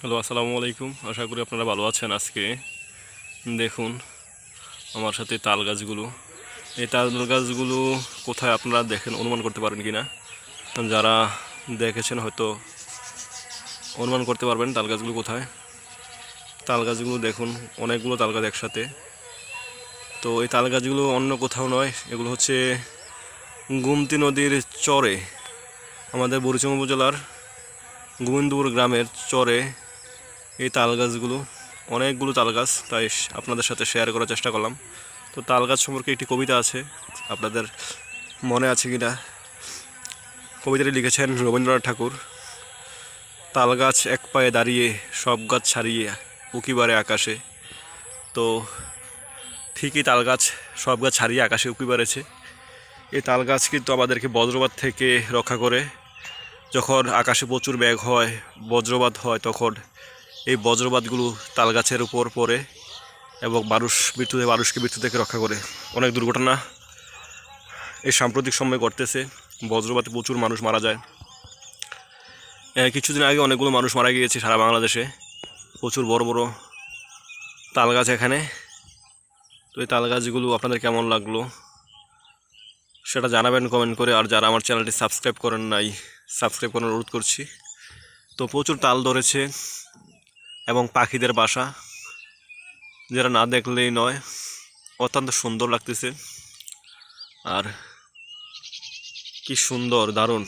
Hello, আসসালামু আলাইকুম। আশা করি আপনারা ভালো আছেন আজকে। দেখুন, আমার সাথে তাল গাছগুলো। এই তাল গাছগুলো কোথায় আপনারা দেখেন, অনুমান করতে পারেন কি না যারা দেখেছেন হয়তো অনুমান করতে পারবেন তাল গাছগুলো কোথায়। তাল গাছগুলো দেখুন, অনেকগুলো তাল গাছ একসাথে। তো এই তাল গাছগুলো অন্য কোথাও নয়, এগুলো হচ্ছে গুমতি নদীর চরে। আমাদের বরিচং উপজেলার গোবিন্দপুর গ্রামের চরে এই তাল গাছগুলো, অনেকগুলো তাল গাছ, তাই আপনাদের সাথে শেয়ার করার চেষ্টা করলাম। তো তাল গাছ সম্পর্কে একটি কবিতা আছে, আপনাদের মনে আছে কি না কবিতাটি লিখেছেন রবীন্দ্রনাথ ঠাকুর। তাল গাছ এক পায়ে দাঁড়িয়ে, সব গাছ ছাড়িয়ে উকিবারে আকাশে। তো ঠিকই তাল গাছ, সব গাছ ছাড়িয়ে আকাশে উকি বাড়েছে এই তাল গাছ কিন্তু আমাদেরকে বজ্রপাত থেকে রক্ষা করে। যখন আকাশে প্রচুর ব্যাগ হয়, বজ্রপাত হয়, তখন এই বজ্রপাতগুলো তাল গাছের উপর পড়ে এবং মানুষ মৃত্যু থেকে মানুষকে মৃত্যু থেকে রক্ষা করে। অনেক দুর্ঘটনা এই সাম্প্রতিক সময় ঘটতেছে। বজ্রপাতে প্রচুর মানুষ মারা যায়। কিছুদিন আগে অনেকগুলো মানুষ মারা গিয়েছে সারা বাংলাদেশে। প্রচুর বড় বড় তাল গাছ এখানে। তো এই তাল গাছগুলো আপনাদের কেমন লাগল? সেটা জানাবেন কমেন্ট করে। আর যারা আমার চ্যানেলটি সাবস্ক্রাইব করেন নাই, সাবস্ক্রাইব করার অনুরোধ করছি। তো প্রচুর তাল ধরেছে। এবং পাখিদের বাসা যেটা না দেখলেই নয় অত্যন্ত সুন্দর লাগতেছে। আর কি সুন্দর দারুণ।